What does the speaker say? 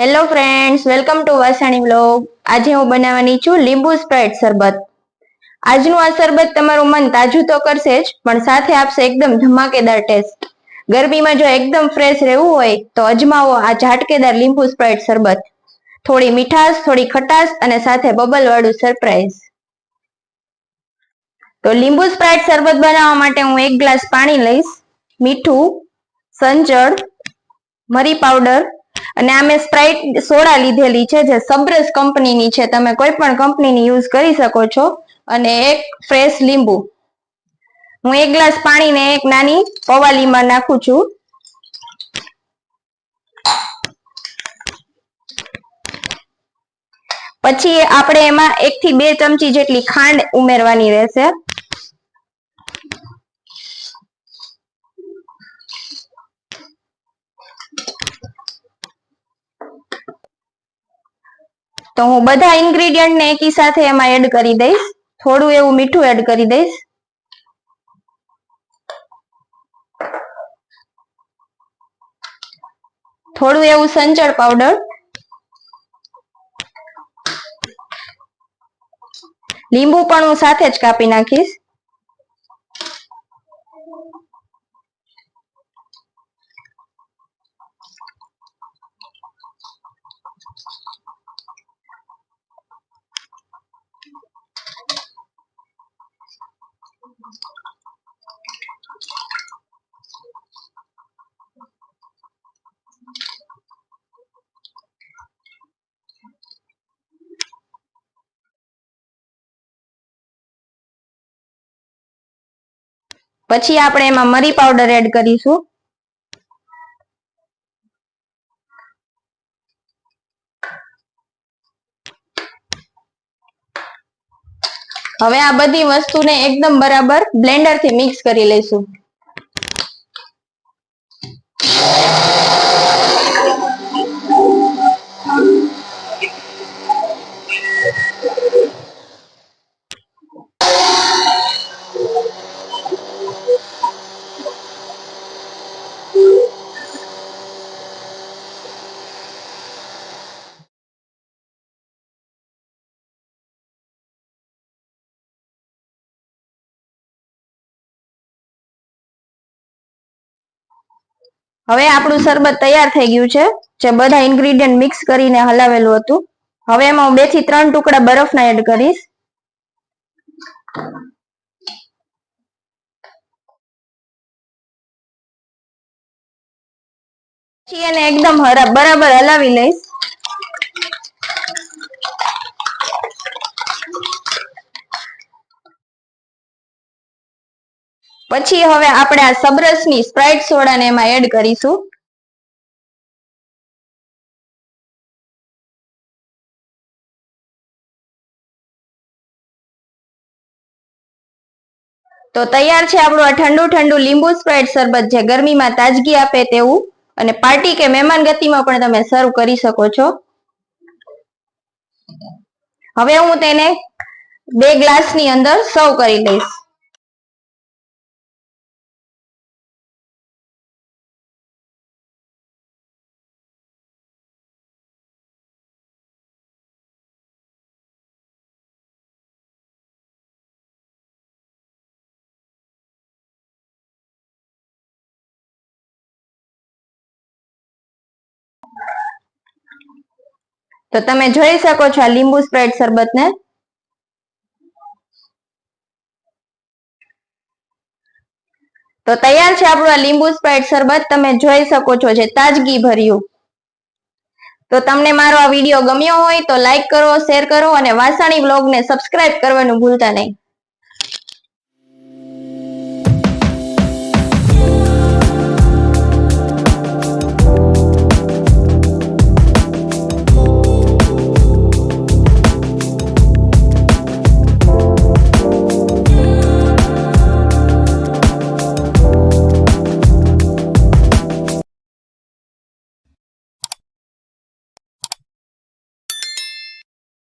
Hello friends welcome to Vasani vlog આજે હું બનાવવાની છું લીંબુ સ્પ્રાઇટ શરબત. આજનું આ શરબત તમારું મન તાજું તો કરશે જ, પણ સાથે આપશે એકદમ ધમાકેદાર ટેસ્ટ ગરમીમાં જો એકદમ ફ્રેશ રહેવું હોય, તો અજમાવો આ ઝાટકેદાર લીંબુ સ્પ્રાઇટ શરબત. થોડી મીઠાશ, થોડી ખટાશ અને સાથે બબલ વાળું સરપ્રાઈઝ તો લીંબુ સ્પ્રાઇટ શરબત બનાવવા માટે હું એક ગ્લાસ પાણી લઈશ. મીઠું, સંચળ, મરી પાવડર અને આ મેં સ્પ્રાઇટ સોડા લીધેલી છે, જે સબ્રસ કંપનીની છે. તમે કોઈ પણ કંપનીની યુઝ કરી શકો છો. અને એક ફ્રેશ લીંબુ. હું એક ગ્લાસ પાણીને એક નાની પવાલીમાં નાખું છું. પછી આપણે એમાં એક થી બે ચમચી જેટલી ખાંડ ઉમેરવાની રહેશે. તો હું બધા ઇન્ગ્રીડિયન્ટ ને એકી સાથે એમાં એડ કરી દઈશ. થોડું એવું મીઠું એડ કરી દઈશ. થોડું એવું સંચળ પાવડર લીંબુ પણ હું સાથે જ કાપી નાખીશ. પછી આપણે એમાં મરી પાવડર એડ કરીશું. હવે આ બધી વસ્તુને એકદમ બરાબર બ્લેન્ડરથી મિક્સ કરી લઈશું. હવે આપણું શરબત તૈયાર થઈ ગયું છે, જે બધા ઇન્ગ્રીડિયન્ટ મિક્સ કરીને હલાવેલું હતું. હવે એમાં હું બેથી ત્રણ ટુકડા બરફના એડ કરીશ. એને એકદમ બરાબર હલાવી લઈશ. પછી હવે આપણે આ સબરસની સ્પ્રાઇટ સોડાને એમાં એડ કરીશું. તો તૈયાર છે આપણું આ ઠંડુ ઠંડુ લીંબુ સ્પ્રાઇટ શરબત જે ગરમીમાં તાજગી આપે તેવું. અને પાર્ટી કે મહેમાન ગતિમાં પણ તમે સર્વ કરી શકો છો. હવે હું તેને બે ગ્લાસની અંદર સર્વ કરી લઈશ તો તમે જોઈ શકો છો આ લીંબુ સ્પ્રાઇટ શરબતને. તો તૈયાર છે આપણું આ લીંબુ સ્પ્રાઇટ શરબત. તમે જોઈ શકો છો જે તાજગી ભર્યું. તો તમને મારો આ વીડિયો ગમ્યો હોય તો લાઈક કરો, શેર કરો અને વાસાણી બ્લોગને સબસ્ક્રાઇબ કરવાનું ભૂલતા નહીં.